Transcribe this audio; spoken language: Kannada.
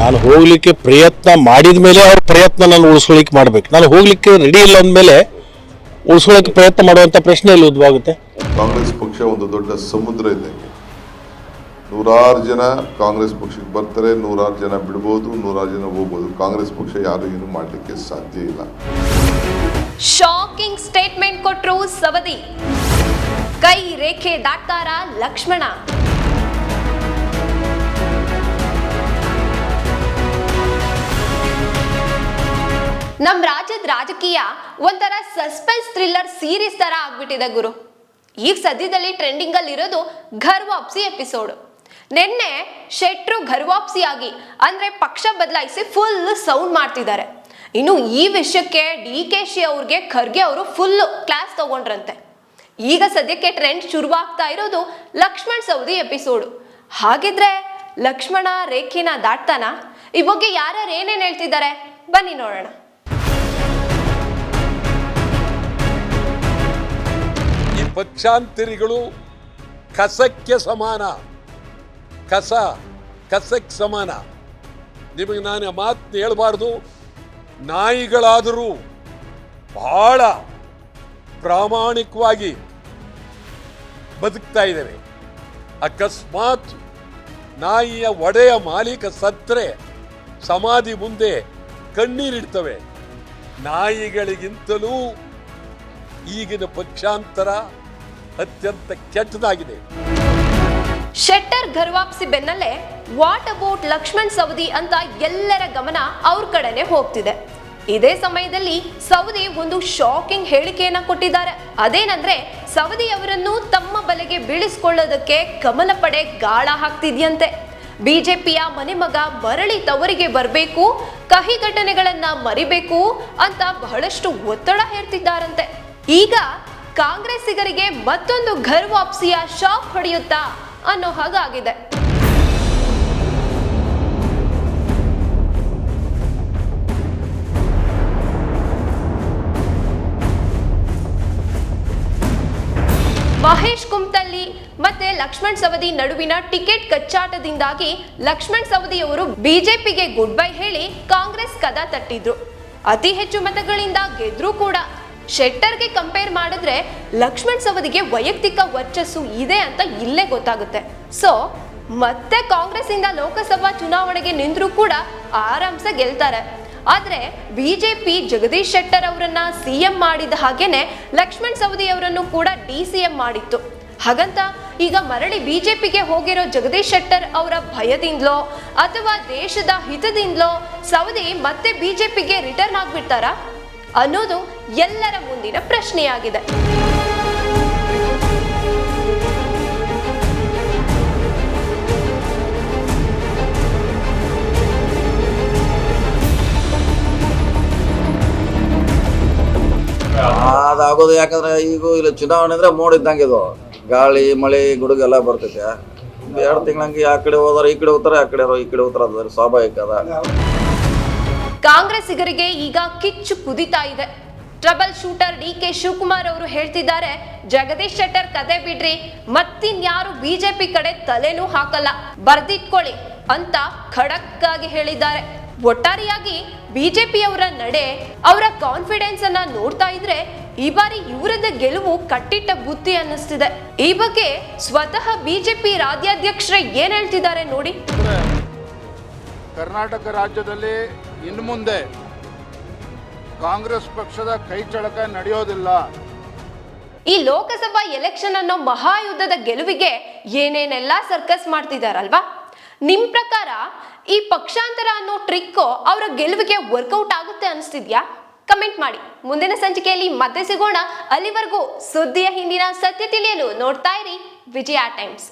ನಾನು ಹೋಗ್ಲಿಕ್ಕೆ ಪ್ರಯತ್ನ ಮಾಡಿದ ಮೇಲೆ ಅವ್ರ ಪ್ರಯತ್ನ ನಾನು ಉಳಿಸ್ಕೊಳ್ಳಿಕ್ಕೆ ಮಾಡ್ಬೇಕು. ನಾನು ಹೋಗ್ಲಿಕ್ಕೆ ರೆಡಿ ಇಲ್ಲ ಅಂದಮೇಲೆ ಉಳಿಸ್ಕೊಳ್ಳೋಕೆ ಪ್ರಯತ್ನ ಮಾಡುವಂಥ ಪ್ರಶ್ನೆ ಇಲ್ಲಿ ಉದ್ಭವಾಗುತ್ತೆ? ಕಾಂಗ್ರೆಸ್ ಪಕ್ಷ ಒಂದು ದೊಡ್ಡ ಸಮುದ್ರ ಇದ್ದಂಗೆ ನೂರಾರು ಜನ ಕಾಂಗ್ರೆಸ್ ಪಕ್ಷಕ್ಕೆ ಬರ್ತಾರೆ ನೂರಾರು ಜನ ಬಿಡ್ಬೋದು ನೂರಾರು ಜನ ಹೋಗ್ಬೋದು. ಕಾಂಗ್ರೆಸ್ ಪಕ್ಷ ಯಾರು ಏನು ಮಾಡಲಿಕ್ಕೆ ಸಾಧ್ಯ ಇಲ್ಲ. ಶಾಕಿಂಗ್ ಸ್ಟೇಟ್ಮೆಂಟ್ ಕೊಟ್ಟರು ಸವದಿ. ಕೈ ರೇಖೆ ದಾಟ್ತಾರ ಲಕ್ಷ್ಮಣ? ನಮ್ ರಾಜ್ಯದ ರಾಜಕೀಯ ಒಂಥರ ಸಸ್ಪೆನ್ಸ್ ಥ್ರಿಲ್ಲರ್ ಸೀರೀಸ್ ತರ ಆಗ್ಬಿಟ್ಟಿದೆ ಗುರು. ಈಗ ಸದ್ಯದಲ್ಲಿ ಟ್ರೆಂಡಿಂಗ್ ಅಲ್ಲಿ ಇರೋದು ಘರ್ ವಾಪ್ಸಿ ಎಪಿಸೋಡ್ ನಿನ್ನೆ ಶೆಟ್ರು ಘರ್ ಆಗಿ, ಅಂದ್ರೆ ಪಕ್ಷ ಬದಲಾಯಿಸಿ ಫುಲ್ ಸೌಂಡ್ ಮಾಡ್ತಿದ್ದಾರೆ. ಇನ್ನು ಈ ವಿಷಯಕ್ಕೆ ಡಿ ಕೆ ಶಿ ಅವ್ರಿಗೆ, ಖರ್ಗೆ ಅವರು ಫುಲ್ ಕ್ಲಾಸ್ ತಗೊಂಡ್ರಂತೆ. ಈಗ ಸದ್ಯಕ್ಕೆ ಟ್ರೆಂಡ್ ಶುರುವಾಗ್ತಾ ಇರೋದು ಲಕ್ಷ್ಮಣ್ ಸೌದಿ ಎಪಿಸೋಡ್ ಹಾಗಿದ್ರೆ ಲಕ್ಷ್ಮಣ, ರೇಖಿನ ದಾಟ್ತಾನ? ಈ ಬಗ್ಗೆ ಯಾರ್ಯಾರು ಏನೇನು ಹೇಳ್ತಿದ್ದಾರೆ? ಬನ್ನಿ ನೋಡೋಣ. ಪಕ್ಷಾಂತರಿಗಳು ಕಸಕ್ಕೆ ಸಮಾನ. ಕಸ, ಕಸಕ್ಕೆ ಸಮಾನ. ನಿಮಗೆ ನಾನು ಮಾತು ಹೇಳಬಾರ್ದು. ನಾಯಿಗಳಾದರೂ ಬಹಳ ಪ್ರಾಮಾಣಿಕವಾಗಿ ಬದುಕ್ತಾ ಇದ್ದೇವೆ. ಅಕಸ್ಮಾತ್ ನಾಯಿಯ ಒಡೆಯ ಮಾಲೀಕ ಸತ್ತರೆ ಸಮಾಧಿ ಮುಂದೆ ಕಣ್ಣೀರಿಡ್ತವೆ ನಾಯಿಗಳಿಗಿಂತಲೂ ಈಗಿನ ಪಕ್ಷಾಂತರ ಅತ್ಯಂತ ಕೆಟ್ಟದಾಗಿದೆ. ಶೆಟ್ಟರ್ ಘರ್ವಾಪ್ಸಿ ಬೆನ್ನಲ್ಲೇ ವಾಟ್ ಅಬೌಟ್ ಲಕ್ಷ್ಮಣ್ ಸವದಿ ಅಂತ ಎಲ್ಲರ ಗಮನ ಅವ್ರ ಕಡೆನೆ ಹೋಗ್ತಿದೆ. ಇದೇ ಸಮಯದಲ್ಲಿ ಸವದಿ ಒಂದು ಶಾಕಿಂಗ್ ಹೇಳಿಕೆಯನ್ನ ಕೊಟ್ಟಿದ್ದಾರೆ. ಅದೇನಂದ್ರೆ, ಸವದಿ ಅವರನ್ನು ತಮ್ಮ ಬಲೆಗೆ ಬೀಳಿಸಿಕೊಳ್ಳೋದಕ್ಕೆ ಕಮಲ ಪಡೆ ಗಾಳ ಹಾಕ್ತಿದ್ಯಂತೆ. ಬಿಜೆಪಿಯ ಮನೆಮಗ ಮರಳಿ ತವರಿಗೆ ಬರಬೇಕು, ಕಹಿ ಘಟನೆಗಳನ್ನ ಮರಿಬೇಕು ಅಂತ ಬಹಳಷ್ಟು ಒತ್ತಡ ಹೇರ್ತಿದ್ದಾರಂತೆ. ಈಗ ಕಾಂಗ್ರೆಸ್ಸಿಗರಿಗೆ ಮತ್ತೊಂದು ಘರ್ ವಾಪಸಿಯ ಶಾಕ್ ಹೊಡೆಯುತ್ತಾ ಅನ್ನೋ ಹಾಗಾಗಿದೆ. ಮಹೇಶ್ ಕುಮ್ತಲ್ಲಿ ಮತ್ತೆ ಲಕ್ಷ್ಮಣ್ ಸವದಿ ನಡುವಿನ ಟಿಕೆಟ್ ಕಚ್ಚಾಟದಿಂದಾಗಿ ಲಕ್ಷ್ಮಣ್ ಸವದಿ ಅವರು ಬಿಜೆಪಿಗೆ ಗುಡ್ ಬೈ ಹೇಳಿ ಕಾಂಗ್ರೆಸ್ ಕದ ತಟ್ಟಿದ್ರು. ಅತಿ ಹೆಚ್ಚು ಮತಗಳಿಂದ ಗೆದ್ರೂ ಕೂಡ ಶೆಟ್ಟರ್ಗೆ ಕಂಪೇರ್ ಮಾಡಿದ್ರೆ ಲಕ್ಷ್ಮಣ್ ಸವದಿಗೆ ವೈಯಕ್ತಿಕ ವರ್ಚಸ್ಸು ಇದೆ ಅಂತ ಇಲ್ಲೇ ಗೊತ್ತಾಗುತ್ತೆ. ಸೊ ಮತ್ತೆ ಕಾಂಗ್ರೆಸ್ ಇಂದ ಲೋಕಸಭಾ ಚುನಾವಣೆಗೆ ನಿಂದ್ರೂ ಕೂಡ ಆರಾಮ್ಸೆ ಗೆಲ್ತಾರೆ. ಆದ್ರೆ ಬಿಜೆಪಿ ಜಗದೀಶ್ ಶೆಟ್ಟರ್ ಅವರನ್ನ ಸಿಎಂ ಮಾಡಿದ ಹಾಗೇನೆ ಲಕ್ಷ್ಮಣ್ ಸವದಿ ಅವರನ್ನು ಕೂಡ ಡಿ ಸಿ ಎಂ ಮಾಡಿತ್ತು. ಹಾಗಂತ ಈಗ ಮರಳಿ ಬಿಜೆಪಿಗೆ ಹೋಗಿರೋ ಜಗದೀಶ್ ಶೆಟ್ಟರ್ ಅವರ ಭಯದಿಂದಲೋ ಅಥವಾ ದೇಶದ ಹಿತದಿಂದಲೋ ಸವದಿ ಮತ್ತೆ ಬಿಜೆಪಿಗೆ ರಿಟರ್ನ್ ಆಗ್ಬಿಡ್ತಾರಾ? ಅನ್ನೋದು ಎಲ್ಲರ ಮುಂದಿನ ಪ್ರಶ್ನೆಯಾಗಿದೆ. ಅದಾಗೋದು ಯಾಕಂದ್ರೆ ಈಗ ಇಲ್ಲಿ ಚುನಾವಣೆ ಅಂದ್ರೆ ಮೋಡ ಇದ್ದಂಗೆ ಇದು. ಗಾಳಿ, ಮಳೆ ಗುಡುಗು ಎಲ್ಲ ಬರ್ತೈತೆ. ಎರಡು ತಿಂಗಳಂಗೆ ಆ ಕಡೆ ಹೋದ್ರೆ, ಈ ಕಡೆ ಹೋಗ್ತಾರೆ, ಆ ಕಡೆ ಈ ಕಡೆ ಹೋಗ್ತಾರೆ ಅದ್ರ ಸ್ವಾಭಾವಿಕ ಅದ. ಕಾಂಗ್ರೆಸ್ಸಿಗರಿಗೆ ಈಗ ಕಿಚ್ಚು ಕುದಿತಾ ಇದೆ. Trouble shooter D K Shivakumar ಅವರು ಹೇಳ್ತಿದ್ದಾರೆ, ಜಗದೀಶ್ ಶೆಟ್ಟರ್ ಕತೆ ಬಿಡ್ರಿ, ಮತ್ತಿನ್ಯಾರು ಬಿಜೆಪಿ ಕಡೆ ತಲೆನೂ ಹಾಕಲ್ಲ, ಬರ್ದಿಟ್ಕೊಳ್ಳಿ ಅಂತ ಖಡಕ್ ಆಗಿ ಹೇಳಿದ್ದಾರೆ. ಒಟ್ಟಾರೆಯಾಗಿ ಬಿಜೆಪಿಯವರ ನಡೆ, ಅವರ ಕಾನ್ಫಿಡೆನ್ಸ್ ಅನ್ನ ನೋಡ್ತಾ ಇದ್ರೆ ಈ ಬಾರಿ ಇವರದ ಗೆಲುವು ಕಟ್ಟಿಟ್ಟ ಬುತ್ತಿ ಅನ್ನಿಸ್ತಿದೆ. ಈ ಬಗ್ಗೆ ಸ್ವತಃ ಬಿಜೆಪಿ ರಾಜ್ಯಾಧ್ಯಕ್ಷರೇ ಏನ್ ಹೇಳ್ತಿದ್ದಾರೆ ನೋಡಿ. ಕರ್ನಾಟಕ ರಾಜ್ಯದಲ್ಲಿ ಇನ್ನು ಮುಂದೆ ಕಾಂಗ್ರೆಸ್ ಪಕ್ಷದ ಕೈಚಳಕ ನಡೆಯೋದಿಲ್ಲ. ಈ ಲೋಕಸಭಾ ಎಲೆಕ್ಷನ್ ಅನ್ನೋ ಮಹಾಯುದ್ಧದ ಗೆಲುವಿಗೆ ಏನೇನೆಲ್ಲ ಸರ್ಕಸ್ ಮಾಡ್ತಿದಾರಲ್ವಾ? ನಿಮ್ ಪ್ರಕಾರ ಈ ಪಕ್ಷಾಂತರ ಅನ್ನೋ ಟ್ರಿಕ್ ಅವರ ಗೆಲುವಿಗೆ ವರ್ಕೌಟ್ ಆಗುತ್ತೆ ಅನಿಸ್ತಿದ್ಯಾ? ಕಮೆಂಟ್ ಮಾಡಿ. ಮುಂದಿನ ಸಂಚಿಕೆಯಲ್ಲಿ ಮತ್ತೆ ಸಿಗೋಣ. ಅಲ್ಲಿವರೆಗೂ ಸುದ್ದಿಯ ಹಿಂದಿನ ಸತ್ಯ ತಿಳಿಯಲು ನೋಡ್ತಾ ಇರಿ. ವಿಜಯ ಟೈಮ್ಸ್.